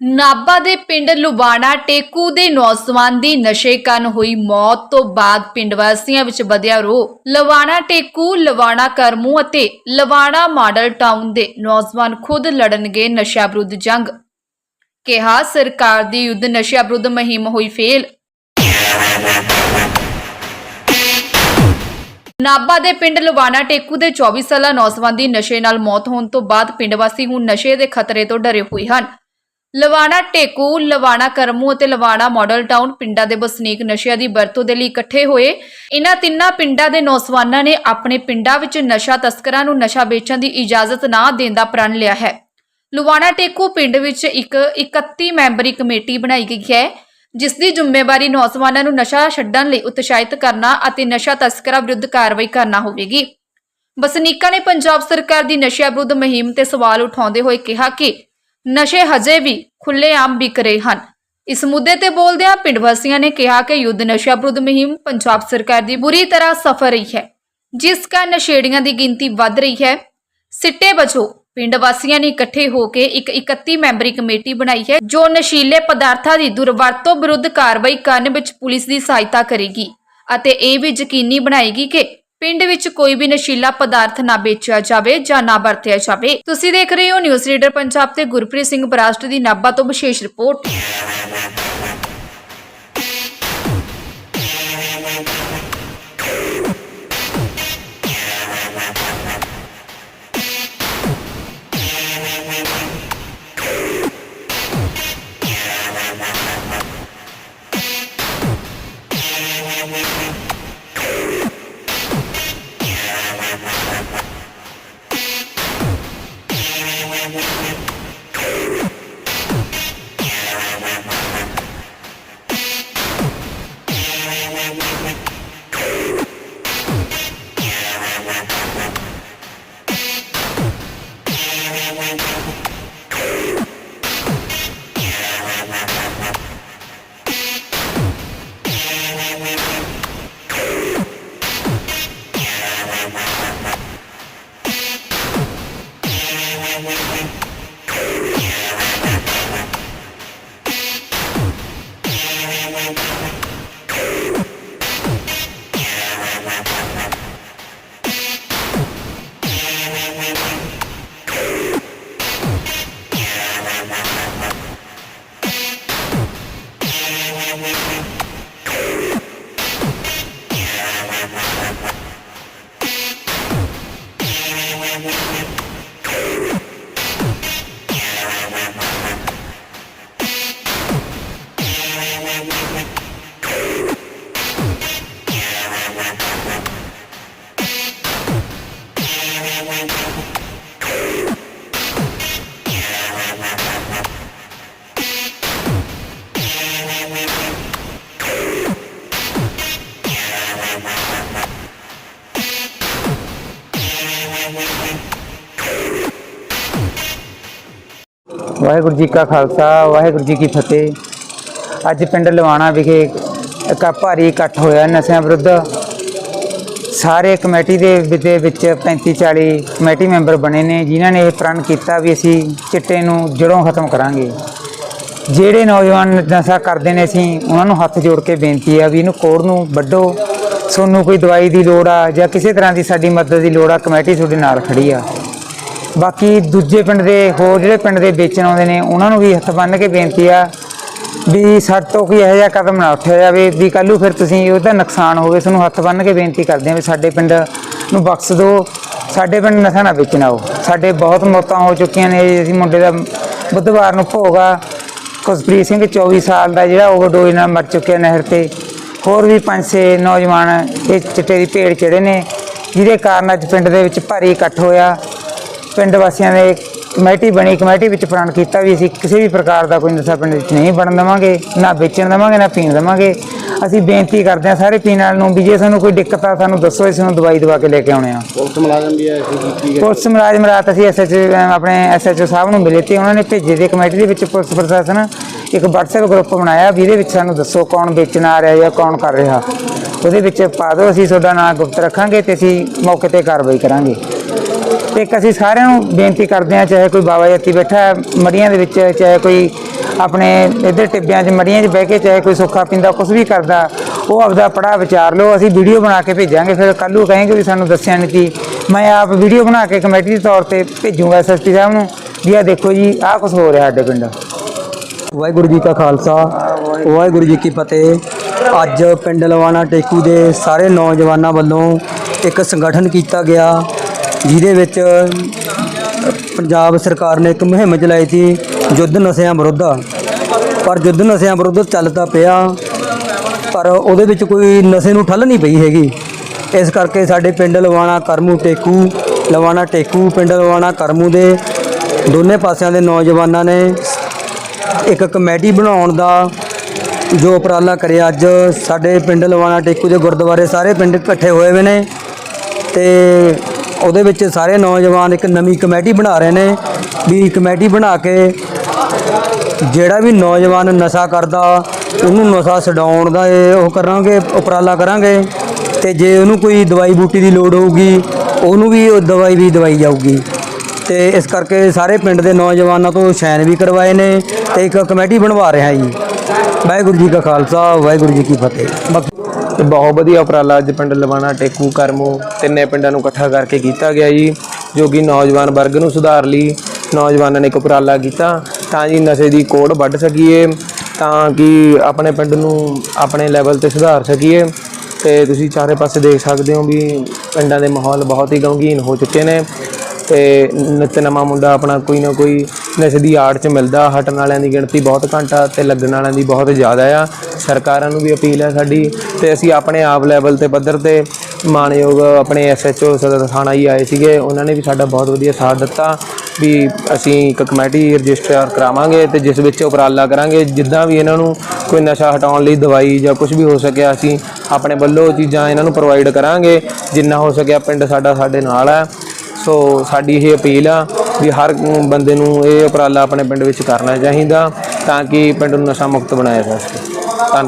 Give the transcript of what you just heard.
ਨਾਬਾ ਦੇ ਪਿੰਡ ਲੁਬਾਣਾ ਟੇਕੂ ਦੇ ਨੌਜਵਾਨ ਦੀ ਨਸ਼ੇ ਕਾਰਨ ਹੋਈ ਮੌਤ ਤੋਂ ਬਾਅਦ ਪਿੰਡ ਵਾਸੀਆਂ ਵਿੱਚ ਵਧਿਆ ਰੋਹ। ਲਵਾਣਾ ਟੇਕੂ, ਲਵਾਣਾ ਕਰਮੂ ਅਤੇ ਲਵਾਣਾ ਮਾਡਲ ਟਾਊਨ ਦੇ ਨੌਜਵਾਨ ਖੁਦ ਲੜਨਗੇ ਨਸ਼ਾ ਵਿਰੁੱਧ ਜੰਗ। ਕਿਹਾ, ਸਰਕਾਰ ਦੀ ਯੁੱਧ ਨਸ਼ਾ ਵਿਰੁੱਧ ਮੁਹਿੰਮ ਹੋਈ ਫੇਲ। ਨਾਬਾ ਦੇ ਪਿੰਡ ਲੁਬਾਣਾ ਟੇਕੂ ਦੇ 24 ਸਾਲਾ ਨੌਜਵਾਨ ਦੀ ਨਸ਼ੇ ਨਾਲ ਮੌਤ ਹੋਣ ਤੋਂ ਬਾਅਦ ਪਿੰਡ ਵਾਸੀ ਹੁਣ ਨਸ਼ੇ ਦੇ ਖਤਰੇ ਤੋਂ ਡਰੇ ਹੋਏ ਹਨ। ਲਵਾਣਾ ਟੇਕੂ, ਲਵਾਣਾ ਕਰਮੂ ਅਤੇ ਲਵਾਣਾ ਮਾਡਲ ਟਾਊਨ ਪਿੰਡਾਂ ਦੇ ਵਸਨੀਕ ਨਸ਼ਿਆਂ ਦੀ ਵਰਤੋਂ ਦੇ ਲਈ ਇਕੱਠੇ ਹੋਏ। ਇਹਨਾਂ ਤਿੰਨਾਂ ਪਿੰਡਾਂ ਦੇ ਨੌਜਵਾਨਾਂ ਨੇ ਆਪਣੇ ਪਿੰਡਾਂ ਵਿੱਚ ਨਸ਼ਾ ਤਸਕਰਾਂ ਨੂੰ ਨਸ਼ਾ ਵੇਚਣ ਦੀ ਇਜਾਜ਼ਤ ਨਾ ਦੇਣ ਦਾ ਪ੍ਰਣ ਲਿਆ ਹੈ। ਲਵਾਣਾ ਟੇਕੂ ਪਿੰਡ ਵਿੱਚ ਇੱਕ 31 ਮੈਂਬਰੀ ਕਮੇਟੀ ਬਣਾਈ ਗਈ ਹੈ, ਜਿਸ ਦੀ ਜ਼ਿੰਮੇਵਾਰੀ ਨੌਜਵਾਨਾਂ ਨੂੰ ਨਸ਼ਾ ਛੱਡਣ ਲਈ ਉਤਸ਼ਾਹਿਤ ਕਰਨਾ ਅਤੇ ਨਸ਼ਾ ਤਸਕਰਾਂ ਵਿਰੁੱਧ ਕਾਰਵਾਈ ਕਰਨਾ ਹੋਵੇਗੀ। ਵਸਨੀਕਾਂ ਨੇ ਪੰਜਾਬ ਸਰਕਾਰ ਦੀ ਨਸ਼ਿਆਂ ਵਿਰੁੱਧ ਮੁਹਿੰਮ ਤੇ ਸਵਾਲ ਉਠਾਉਂਦੇ ਹੋਏ ਕਿਹਾ ਕਿ ਨਸ਼ੇ ਹਜੇ ਵੀ ਖੁੱਲ੍ਹੇਆਮ ਵਿਕ ਰਹੇ ਹਨ। ਇਸ ਮੁੱਦੇ ਤੇ ਬੋਲਦਿਆਂ ਪਿੰਡ ਵਾਸੀਆਂ ਨੇ ਕਿਹਾ ਕਿ ਯੁੱਧ ਨਸ਼ਾ ਵਿਰੁੱਧ ਮੁਹਿੰਮ ਪੰਜਾਬ ਸਰਕਾਰ ਦੀ ਬੁਰੀ ਤਰ੍ਹਾਂ ਸਫਲ ਰਹੀ ਹੈ, ਜਿਸ ਕਾਰਨ ਨਸ਼ੇੜੀਆਂ ਦੀ ਗਿਣਤੀ ਵੱਧ ਰਹੀ ਹੈ। ਸਿੱਟੇ ਵਜੋਂ ਪਿੰਡ ਵਾਸੀਆਂ ਨੇ ਇਕੱਠੇ ਹੋ ਕੇ ਇੱਕ 31 ਮੈਂਬਰੀ ਕਮੇਟੀ ਬਣਾਈ ਹੈ, ਜੋ ਨਸ਼ੀਲੇ ਪਦਾਰਥਾਂ ਦੀ ਦੁਰਵਰਤੋਂ ਵਿਰੁੱਧ ਕਾਰਵਾਈ ਕਰਨ ਵਿੱਚ ਪੁਲਿਸ ਦੀ ਸਹਾਇਤਾ ਕਰੇਗੀ ਅਤੇ ਇਹ ਵੀ ਯਕੀਨੀ ਬਣਾਏਗੀ ਕਿ ਪਿੰਡ ਵਿੱਚ ਕੋਈ ਵੀ ਨਸ਼ੀਲਾ ਪਦਾਰਥ ਨਾ ਵੇਚਿਆ ਜਾਵੇ ਜਾਂ ਨਾ ਵਰਤਿਆ ਜਾਵੇ। ਤੁਸੀਂ ਦੇਖ ਰਹੇ ਹੋ ਨਿਊਜ਼ ਰੀਡਰ ਪੰਜਾਬ ਤੇ ਗੁਰਪ੍ਰੀਤ ਸਿੰਘ ਬਰਾਸਟ ਦੀ ਨਾਭਾ ਤੋਂ ਵਿਸ਼ੇਸ਼ ਰਿਪੋਰਟ। ਵਾਹਿਗੁਰੂ ਜੀ ਕਾ ਖਾਲਸਾ, ਵਾਹਿਗੁਰੂ ਜੀ ਕੀ ਫਤਿਹ। ਅੱਜ ਪਿੰਡ ਲਵਾਣਾ ਵਿਖੇ ਇੱਕ ਭਾਰੀ ਇਕੱਠ ਹੋਇਆ ਨਸ਼ਿਆਂ ਵਿਰੁੱਧ। ਸਾਰੇ ਕਮੇਟੀ ਦੇ ਵਿ- ਦੇ ਵਿੱਚ 35 40 ਕਮੇਟੀ ਮੈਂਬਰ ਬਣੇ ਨੇ, ਜਿਨ੍ਹਾਂ ਨੇ ਇਹ ਪ੍ਰਣ ਕੀਤਾ ਵੀ ਅਸੀਂ ਚਿੱਟੇ ਨੂੰ ਜੜੋਂ ਖਤਮ ਕਰਾਂਗੇ। ਜਿਹੜੇ ਨੌਜਵਾਨ ਨਸ਼ਾ ਕਰਦੇ ਨੇ ਅਸੀਂ, ਉਹਨਾਂ ਨੂੰ ਹੱਥ ਜੋੜ ਕੇ ਬੇਨਤੀ ਆ ਵੀ ਇਹਨੂੰ ਕੋੜ ਨੂੰ ਵੱਢੋ। ਤੁਹਾਨੂੰ ਕੋਈ ਦਵਾਈ ਦੀ ਲੋੜ ਆ ਜਾਂ ਕਿਸੇ ਤਰ੍ਹਾਂ ਦੀ ਸਾਡੀ ਮਦਦ ਦੀ ਲੋੜ ਆ, ਕਮੇਟੀ ਤੁਹਾਡੇ ਨਾਲ ਖੜੀ ਆ। ਬਾਕੀ ਦੂਜੇ ਪਿੰਡ ਦੇ, ਹੋਰ ਜਿਹੜੇ ਪਿੰਡ ਦੇ ਵੇਚਣ ਆਉਂਦੇ ਨੇ, ਉਹਨਾਂ ਨੂੰ ਵੀ ਹੱਥ ਬੰਨ੍ਹ ਕੇ ਬੇਨਤੀ ਆ ਵੀ ਸਾਡੇ ਤੋਂ ਕੋਈ ਇਹੋ ਜਿਹਾ ਕਦਮ ਨਾ ਉੱਠਿਆ ਜਾਵੇ ਵੀ ਕੱਲ੍ਹ ਨੂੰ ਫਿਰ ਤੁਸੀਂ ਉਹਦਾ ਨੁਕਸਾਨ ਹੋਵੇ ਤੁਹਾਨੂੰ ਹੱਥ ਬੰਨ੍ਹ ਕੇ ਬੇਨਤੀ ਕਰਦੇ ਆ ਵੀ ਸਾਡੇ ਪਿੰਡ ਨੂੰ ਬਖਸ਼ ਦਿਓ, ਸਾਡੇ ਪਿੰਡ ਨਸ਼ਾ ਨਾ ਵੇਚਣਾ ਆਓ। ਸਾਡੇ ਬਹੁਤ ਮੌਤਾਂ ਹੋ ਚੁੱਕੀਆਂ ਨੇ, ਅਸੀਂ ਮੁੰਡੇ ਦਾ ਬੁੱਧਵਾਰ ਨੂੰ ਭੋਗ ਆ ਕੁਸਪ੍ਰੀਤ ਸਿੰਘ 24 ਸਾਲ ਦਾ ਜਿਹੜਾ ਓਵਰਡੋਜ਼ ਨਾਲ ਮਰ ਚੁੱਕਿਆ ਨਹਿਰ ਤੇ। ਹੋਰ ਵੀ ਪੰਜ ਛੇ ਨੌਜਵਾਨ ਇਹ ਚਿੱਟੇ ਦੀ ਭੇੜ ਚੜੇ ਨੇ, ਜਿਹਦੇ ਕਾਰਨ ਅੱਜ ਪਿੰਡ ਦੇ ਵਿੱਚ ਭਾਰੀ ਇਕੱਠ ਹੋਇਆ। ਪਿੰਡ ਵਾਸੀਆਂ ਨੇ ਕਮੇਟੀ ਬਣੀ ਕਮੇਟੀ ਵਿੱਚ ਪ੍ਰਣ ਕੀਤਾ ਵੀ ਅਸੀਂ ਕਿਸੇ ਵੀ ਪ੍ਰਕਾਰ ਦਾ ਕੋਈ ਨਸ਼ਾ ਪਿੰਡ ਵਿੱਚ ਨਹੀਂ ਬਣਨ ਦੇਵਾਂਗੇ ਨਾ ਵੇਚਣ ਦੇਵਾਂਗੇ ਨਾ ਪੀਣ ਦੇਵਾਂਗੇ। ਅਸੀਂ ਬੇਨਤੀ ਕਰਦੇ ਹਾਂ ਸਾਰੇ ਪੀਣ ਵਾਲਿਆਂ ਨੂੰ ਵੀ ਜੇ ਸਾਨੂੰ ਕੋਈ ਦਿੱਕਤ ਆ ਸਾਨੂੰ ਦੱਸੋ ਅਸੀਂ ਤੁਹਾਨੂੰ ਦਵਾਈ ਦਵਾ ਕੇ ਲੈ ਕੇ ਆਉਣੇ ਆ ਪੁਲਿਸ ਮੁਲਾਜ਼ਮ ਵੀ ਕੀ ਪੁਲਿਸ ਮੁਲਾਜ਼ਮ ਰਾਤ ਅਸੀਂ ਐਸਐਚ ਆਪਣੇ ਐਸਐਚਓ ਸਾਹਿਬ ਨੂੰ ਮਿਲੇ ਤੇ ਉਹਨਾਂ ਨੇ ਭੇਜੇ ਦੇ ਕਮੇਟੀ ਦੇ ਵਿੱਚ ਪੁਲਿਸ ਪ੍ਰਸ਼ਾਸਨ। ਇੱਕ WhatsApp ਗਰੁੱਪ ਬਣਾਇਆ ਵੀ ਇਹਦੇ ਵਿੱਚ ਸਾਨੂੰ ਦੱਸੋ ਕੌਣ ਵੇਚਣ ਆ ਰਿਹਾ ਜਾਂ ਕੌਣ ਕਰ ਰਿਹਾ। ਉਹਦੇ ਵਿੱਚ ਪਾ ਦਿਓ ਅਸੀਂ ਤੁਹਾਡਾ ਨਾਮ ਗੁਪਤ ਰੱਖਾਂਗੇ ਤੇ ਅਸੀਂ ਮੌਕੇ ਤੇ ਕਾਰਵਾਈ ਕਰਾਂਗੇ। ਇੱਕ ਅਸੀਂ ਸਾਰਿਆਂ ਨੂੰ ਬੇਨਤੀ ਕਰਦੇ ਹਾਂ, ਚਾਹੇ ਕੋਈ ਬਾਬਾ ਜੱਤੀ ਬੈਠਾ ਹੈ ਮੜੀਆਂ ਦੇ ਵਿੱਚ, ਚਾਹੇ ਕੋਈ ਆਪਣੇ ਇੱਧਰ ਟਿੱਬਿਆਂ 'ਚ ਮੜੀਆਂ 'ਚ ਬਹਿ ਕੇ, ਚਾਹੇ ਕੋਈ ਸੁੱਖਾ ਪਿੰਦਾ ਕੁਝ ਵੀ ਕਰਦਾ, ਉਹ ਆਪਦਾ ਪੜਾ ਵਿਚਾਰ ਲਓ, ਅਸੀਂ ਵੀਡੀਓ ਬਣਾ ਕੇ ਭੇਜਾਂਗੇ, ਫਿਰ ਕੱਲ੍ਹ ਨੂੰ ਕहेंगे ਵੀ ਸਾਨੂੰ ਦੱਸਿਆ ਨਹੀਂ ਕਿ ਮੈਂ ਆਪ ਵੀਡੀਓ ਬਣਾ ਕੇ ਕਮੇਟੀ ਦੇ ਤੌਰ ਤੇ ਭੇਜੂਗਾ ਐਸਐਸਪੀ ਸਾਹਿਬ ਨੂੰ, ਵੀ ਆ ਦੇਖੋ ਜੀ, ਆਹ ਕੁਝ ਹੋ ਰਿਹਾ ਸਾਡੇ ਪਿੰਡ। ਵਾਹਿਗੁਰੂ ਜੀ ਕਾ ਖਾਲਸਾ, ਵਾਹਿਗੁਰੂ ਜੀ ਕੀ ਫਤਿਹ। ਅੱਜ ਪਿੰਡ ਲਵਾਣਾ ਟੇਕੂ ਦੇ ਸਾਰੇ ਨੌਜਵਾਨਾਂ ਵੱਲੋਂ ਇੱਕ ਸੰਗਠਨ ਕੀਤਾ ਗਿਆ। ਜਿਹਦੇ ਵਿੱਚ ਪੰਜਾਬ ਸਰਕਾਰ ਨੇ ਇੱਕ ਮੁਹਿੰਮ ਚਲਾਈ ਸੀ, ਯੁੱਧ ਨਸ਼ਿਆਂ ਵਿਰੁੱਧ। ਪਰ ਯੁੱਧ ਨਸ਼ਿਆਂ ਵਿਰੁੱਧ ਚੱਲਦਾ ਪਿਆ, ਪਰ ਉਹਦੇ ਵਿੱਚ ਕੋਈ ਨਸ਼ੇ ਨੂੰ ਠੱਲ ਨਹੀਂ ਪਈ ਹੈਗੀ। ਇਸ ਕਰਕੇ ਸਾਡੇ ਪਿੰਡ ਲਵਾਣਾ, ਕਰਮੂ, ਟੇਕੂ, ਲਵਾਣਾ, ਟੇਕੂ, ਪਿੰਡ ਲਵਾਣਾ, ਕਰਮੂ ਦੇ ਦੋਨੇ ਪਾਸਿਆਂ ਦੇ ਨੌਜਵਾਨਾਂ ਨੇ ਇੱਕ ਕਮੇਟੀ ਬਣਾਉਣ ਦਾ ਜੋ ਉਪਰਾਲਾ ਕਰਿਆ। ਅੱਜ ਸਾਡੇ ਪਿੰਡ ਲਵਾਣਾ, ਟੇਕੂ ਦੇ ਗੁਰਦੁਆਰੇ ਸਾਰੇ ਪਿੰਡ ਇਕੱਠੇ ਹੋਏ ਹੋਏ ਨੇ ਤੇ ਉਹਦੇ ਵਿੱਚ ਸਾਰੇ ਨੌਜਵਾਨ ਇੱਕ ਨਵੀਂ ਕਮੇਟੀ ਬਣਾ ਰਹੇ ਨੇ, ਵੀ ਕਮੇਟੀ ਬਣਾ ਕੇ ਜਿਹੜਾ ਵੀ ਨੌਜਵਾਨ ਨਸ਼ਾ ਕਰਦਾ, ਉਹਨੂੰ ਨਸ਼ਾ ਛਡਾਉਣ ਦਾ ਇਹ ਉਹ ਕਰਾਂਗੇ, ਉਪਰਾਲਾ ਕਰਾਂਗੇ ਤੇ ਜੇ ਉਹਨੂੰ ਕੋਈ ਦਵਾਈ ਬੂਟੀ ਦੀ ਲੋੜ ਹੋਊਗੀ, ਉਹਨੂੰ ਵੀ ਉਹ ਦਵਾਈ ਵੀ ਦਵਾਈ ਜਾਊਗੀ। ਤੇ ਇਸ ਕਰਕੇ ਸਾਰੇ ਪਿੰਡ ਦੇ ਨੌਜਵਾਨਾਂ ਤੋਂ ਸ਼ੈਨ ਵੀ ਕਰਵਾਏ ਨੇ ਤੇ ਇੱਕ ਕਮੇਟੀ ਬਣਵਾ ਰਿਹਾ ਜੀ। ਵਾਹਿਗੁਰੂ ਜੀ ਕਾ ਖਾਲਸਾ, ਵਾਹਿਗੁਰੂ ਜੀ ਕੀ ਫਤਿਹ। ਬਾਕੀ ਬਹੁਤ ਵਧੀਆ ਉਪਰਾਲਾ ਅੱਜ ਪਿੰਡ ਲਵਾਣਾ ਟੇਕੂ ਕਰਮੂ, ਤਿੰਨੇ ਪਿੰਡਾਂ ਨੂੰ ਇਕੱਠਾ ਕਰਕੇ ਕੀਤਾ ਗਿਆ ਜੀ, ਜੋ ਕਿ ਨੌਜਵਾਨ ਵਰਗ ਨੂੰ ਸੁਧਾਰ ਲਈ ਨੌਜਵਾਨਾਂ ਨੇ ਇੱਕ ਉਪਰਾਲਾ ਕੀਤਾ, ਤਾਂ ਜੀ ਨਸ਼ੇ ਦੀ ਕੋੜ ਵੱਢ ਸਕੀਏ, ਤਾਂ ਕਿ ਆਪਣੇ ਪਿੰਡ ਨੂੰ ਆਪਣੇ ਲੈਵਲ ਤੇ ਸੁਧਾਰ ਸਕੀਏ, ਤੇ ਤੁਸੀਂ ਚਾਰੇ ਪਾਸੇ ਦੇਖ ਸਕਦੇ ਹੋ ਵੀ ਪਿੰਡਾਂ ਦੇ ਮਾਹੌਲ ਬਹੁਤ ਹੀ ਗਮਗੀਨ ਹੋ ਚੁੱਕੇ ਨੇ, ਤੇ ਨਿੱਤ ਨਵਾਂ ਮੁੰਡਾ ਆਪਣਾ ਕੋਈ ਨਾ ਕੋਈ ਨਸ਼ੇ ਦੀ ਆੜ 'ਚ ਮਿਲਦਾ, ਹਟਣ ਵਾਲਿਆਂ ਦੀ ਗਿਣਤੀ ਬਹੁਤ ਘੱਟ ਆ ਤੇ ਲੱਗਣ ਵਾਲਿਆਂ ਦੀ ਬਹੁਤ ਜ਼ਿਆਦਾ ਆ, ਸਰਕਾਰਾਂ ਨੂੰ ਵੀ ਅਪੀਲ ਹੈ ਸਾਡੀ ਤੇ ਅਸੀਂ ਆਪਣੇ ਆਪ ਲੈਵਲ ਤੇ ਪੱਧਰ ਤੇ ਮਾਨਯੋਗ ਆਪਣੇ ਐਸਐਚਓ ਸਦਰ ਥਾਣਾ ਹੀ ਆਏ ਸੀਗੇ। ਉਹਨਾਂ ਨੇ ਵੀ ਸਾਡਾ ਬਹੁਤ ਵਧੀਆ ਸਾਥ ਦਿੱਤਾ ਵੀ ਅਸੀਂ ਇੱਕ ਕਮੇਟੀ ਰਜਿਸਟਰ ਕਰਾਵਾਂਗੇ ਤੇ ਜਿਸ ਵਿੱਚ ਉਪਰਾਲਾ ਕਰਾਂਗੇ। ਜਿੱਦਾਂ ਵੀ ਇਹਨਾਂ ਨੂੰ ਕੋਈ ਨਸ਼ਾ ਹਟਾਉਣ ਲਈ ਦਵਾਈ ਜਾਂ ਕੁਝ ਵੀ ਹੋ ਸਕਿਆ, ਅਸੀਂ ਆਪਣੇ ਵੱਲੋਂ ਚੀਜ਼ਾਂ ਇਹਨਾਂ ਨੂੰ ਪ੍ਰੋਵਾਈਡ ਕਰਾਂਗੇ। ਜਿੰਨਾ ਹੋ ਸਕਿਆ ਪਿੰਡ ਸਾਡਾ ਸਾਡੇ ਨਾਲ ਹੈ। ਸੋ ਸਾਡੀ ਇਹ ਅਪੀਲ ਆ ਵੀ ਹਰ ਬੰਦੇ ਨੂੰ ਇਹ ਉਪਰਾਲਾ ਆਪਣੇ ਪਿੰਡ ਵਿੱਚ ਕਰਨਾ ਚਾਹੀਦਾ ਤਾਂ ਕਿ ਪਿੰਡ ਨੂੰ ਨਸ਼ਾ ਮੁਕਤ ਬਣਾਇਆ ਜਾ ਸਕੇ। ਧੰਨਵਾਦ।